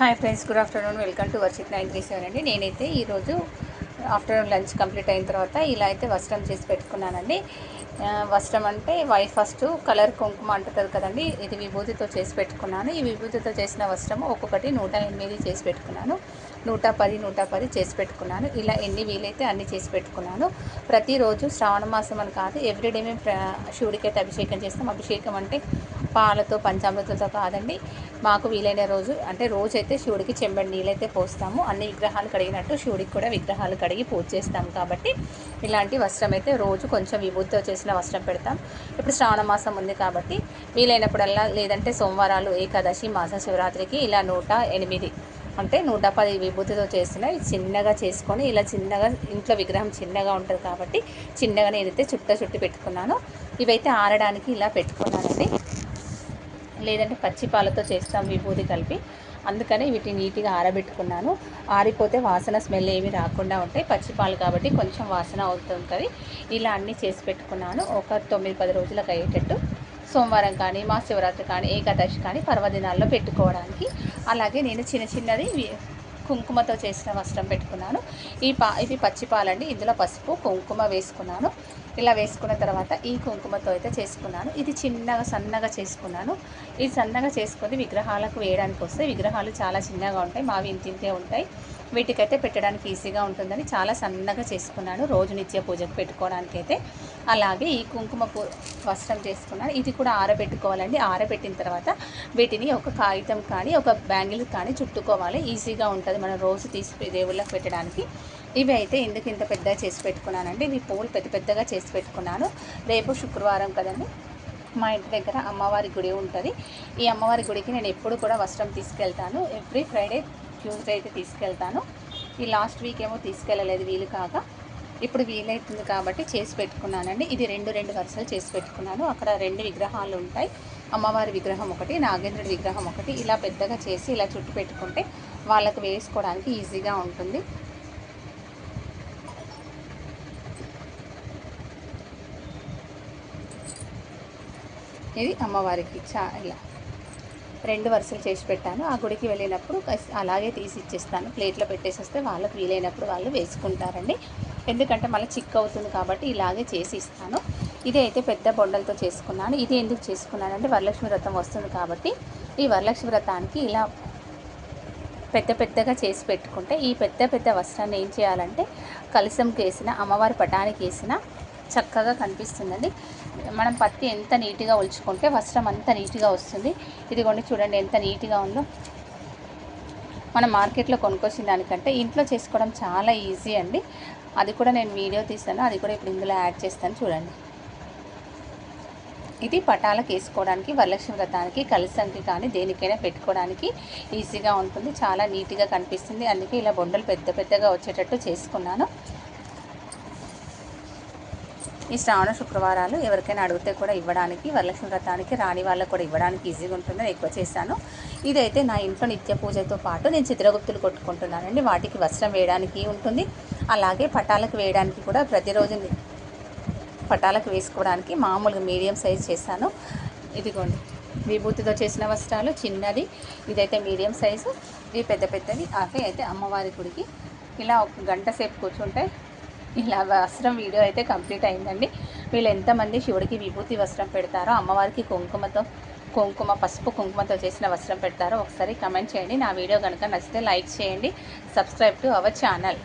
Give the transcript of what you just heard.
Hi friends good afternoon welcome to Varshith nine three seven అండి. నేనైతే ఈరోజు afternoon lunch complete అయిన తర్వాత ఇలా అయితే వస్త్రం చేసి పెట్టుకున్నానండి. వస్త్రం అంటే వై ఫస్ట్ కలర్ కుంకుమ అంటుంది కదండి ఇది విభూతితో చేసి పెట్టుకున్నాను. ఈ విభూతితో చేసిన వస్త్రం ఒక్కొక్కటి నూట ఎనిమిది చేసి పెట్టుకున్నాను. నూట పది నూట పది చేసి పెట్టుకున్నాను. ఇలా ఎన్ని వీలైతే అన్ని చేసి పెట్టుకున్నాను. ప్రతిరోజు శ్రావణ మాసం అని కాదు ఎవ్రీడే మేము ప్ర- శివుడికి అయితే అభిషేకం చేస్తాం. అభిషేకం అంటే పాలతో పంచామృతతో కాదండి. మాకు వీలైన రోజు అంటే రోజు అయితే శివుడికి చెంబడి నీళ్ళైతే పోస్తాము. అన్ని విగ్రహాలు కడిగినట్టు శివుడికి కూడా విగ్రహాలు కడిగి పూజ చేస్తాం కాబట్టి ఇలాంటి వస్త్రం అయితే రోజు కొంచెం విభూతితో చేసిన వస్త్రం పెడతాం. ఇప్పుడు శ్రావణ మాసం ఉంది కాబట్టి వీలైనప్పుడల్లా లేదంటే సోమవారాలు ఏకాదశి మాస శివరాత్రికి ఇలా నూట ఎనిమిది అంటే నూట పది విభూతితో చేసిన చిన్నగా చేసుకొని ఇలా చిన్నగా ఇంట్లో విగ్రహం చిన్నగా ఉంటుంది కాబట్టి చిన్నగా నేనైతే చుట్ట చుట్టి పెట్టుకున్నాను ఇవైతే ఆరడానికి ఇలా పెట్టుకున్నానండి. లేదంటే పచ్చి పాలతో చేస్తాం విభూతి కలిపి. అందుకని వీటిని నీట్గా ఆరబెట్టుకున్నాను. ఆరిపోతే వాసన స్మెల్ ఏమి రాకుండా ఉంటాయి. పచ్చిపాలు కాబట్టి కొంచెం వాసన అవుతుంటుంది. ఇలా అన్నీ చేసి పెట్టుకున్నాను. ఒక తొమ్మిది పది రోజులకు అయ్యేటట్టు. సోమవారం కానీ మా శివరాత్రి కానీ ఏకాదశి కానీ పర్వదినాల్లో పెట్టుకోవడానికి. అలాగే నేను చిన్న చిన్నది కుంకుమతో చేసిన వస్త్రం పెట్టుకున్నాను. ఈ పా ఇవి పచ్చిపాలండి ఇందులో పసుపు కుంకుమ వేసుకున్నాను. ఇలా వేసుకున్న తర్వాత ఈ కుంకుమతో అయితే చేసుకున్నాను. ఇది చిన్నగా సన్నగా చేసుకున్నాను. ఇది సన్నగా చేసుకొని విగ్రహాలకు వేయడానికి వస్తే విగ్రహాలు చాలా చిన్నగా ఉంటాయి మావి ఇంతింతే ఉంటాయి. వీటికైతే పెట్టడానికి ఈజీగా ఉంటుందని చాలా సన్నగా చేసుకున్నాను. రోజు నిత్య పూజకు పెట్టుకోవడానికి అయితే అలాగే ఈ కుంకుమ పూ వస్త్రం చేసుకున్నాను. ఇది కూడా ఆరబెట్టుకోవాలండి. ఆరబెట్టిన తర్వాత వీటిని ఒక కాగితం కానీ ఒక బ్యాంగిల్ కానీ చుట్టుకోవాలి. ఈజీగా ఉంటుంది. మనం రోజు తీసి దేవుళ్ళకి పెట్టడానికి. ఇవి అయితే ఎందుకు ఇంత పెద్దగా చేసి పెట్టుకున్నానండి ఇవి పువ్వులు పెద్ద పెద్దగా చేసి పెట్టుకున్నాను. రేపు శుక్రవారం కదండి మా ఇంటి దగ్గర అమ్మవారి గుడి ఉంటుంది. ఈ అమ్మవారి గుడికి నేను ఎప్పుడు కూడా వస్త్రం తీసుకెళ్తాను. ఎవ్రీ ఫ్రైడే ట్యూస్డే అయితే తీసుకెళ్తాను. ఈ లాస్ట్ వీక్ ఏమో తీసుకెళ్ళలేదు వీలు కాక. ఇప్పుడు వీలైతుంది కాబట్టి చేసి పెట్టుకున్నానండి. ఇది రెండు రెండు వరుసలు చేసి పెట్టుకున్నాను. అక్కడ రెండు విగ్రహాలు ఉంటాయి. అమ్మవారి విగ్రహం ఒకటి నాగేంద్రుడి విగ్రహం ఒకటి. ఇలా పెద్దగా చేసి ఇలా చుట్టు పెట్టుకుంటే వాళ్ళకు వేసుకోవడానికి ఈజీగా ఉంటుంది. ఇది అమ్మవారికి చా ఇలా రెండు వరుసలు చేసి పెట్టాను. ఆ గుడికి వెళ్ళినప్పుడు అలాగే తీసి ఇచ్చేస్తాను. ప్లేట్లో పెట్టేసి వస్తే వాళ్ళకి వీలైనప్పుడు వాళ్ళు వేసుకుంటారండి. ఎందుకంటే మళ్ళీ చిక్ అవుతుంది కాబట్టి ఇలాగే చేసి ఇస్తాను. ఇది అయితే పెద్ద బొండలతో చేసుకున్నాను. ఇది ఎందుకు చేసుకున్నానంటే వరలక్ష్మి వ్రతం వస్తుంది కాబట్టి ఈ వరలక్ష్మి వ్రతానికి ఇలా పెద్ద పెద్దగా చేసి పెట్టుకుంటే ఈ పెద్ద పెద్ద వస్త్రాన్ని ఏం చేయాలంటే కలసంకి వేసిన అమ్మవారి పటానికి వేసిన చక్కగా కనిపిస్తుందండి. మనం పత్తి ఎంత నీట్గా ఒలుచుకుంటే వస్త్రం అంత నీట్గా వస్తుంది. ఇదిగోండి చూడండి ఎంత నీట్గా ఉందో. మనం మార్కెట్లో కొనుక్కొచ్చిన దానికంటే ఇంట్లో చేసుకోవడం చాలా ఈజీ అండి. అది కూడా నేను వీడియో తీస్తాను. అది కూడా ఇప్పుడు ఇందులో యాడ్ చేస్తాను చూడండి. ఇది పటాలకు వేసుకోవడానికి వరలక్ష్మి వ్రతానికి కలిసంకి కానీ దేనికైనా పెట్టుకోవడానికి ఈజీగా ఉంటుంది. చాలా నీట్గా కనిపిస్తుంది. అందుకే ఇలా బొండలు పెద్ద పెద్దగా వచ్చేటట్టు చేసుకున్నాను. ఈ శ్రావణ శుక్రవారాలు ఎవరికైనా అడిగితే కూడా ఇవ్వడానికి వరలక్ష్మి వ్రతానికి రాని వాళ్ళకు కూడా ఇవ్వడానికి ఈజీగా ఉంటుందని ఎక్కువ చేశాను. ఇదైతే నా ఇంట్లో నిత్య పూజతో పాటు నేను చిత్రగుప్తులు కొట్టుకుంటున్నానండి. వాటికి వస్త్రం వేయడానికి ఉంటుంది. అలాగే పటాలకు వేయడానికి కూడా ప్రతిరోజు పటాలకు వేసుకోవడానికి మామూలుగా మీడియం సైజ్ చేశాను. ఇదిగోండి. విభూతితో చేసిన వస్త్రాలు చిన్నది ఇదైతే మీడియం సైజు ఇవి పెద్ద పెద్దది అవి అయితే అమ్మవారి గుడికి ఇలా ఒక గంట సేపు కూర్చుంటే ఇలా వస్త్రం వీడియో అయితే కంప్లీట్ అయిందండి. వీళ్ళు ఎంతమంది శివుడికి విభూతి వస్త్రం పెడతారో అమ్మవారికి కుంకుమతో కుంకుమ పసుపు కుంకుమతో చేసిన వస్త్రం పెడతారో ఒకసారి కమెంట్ చేయండి. నా వీడియో కనుక నచ్చితే లైక్ చేయండి. Subscribe to our channel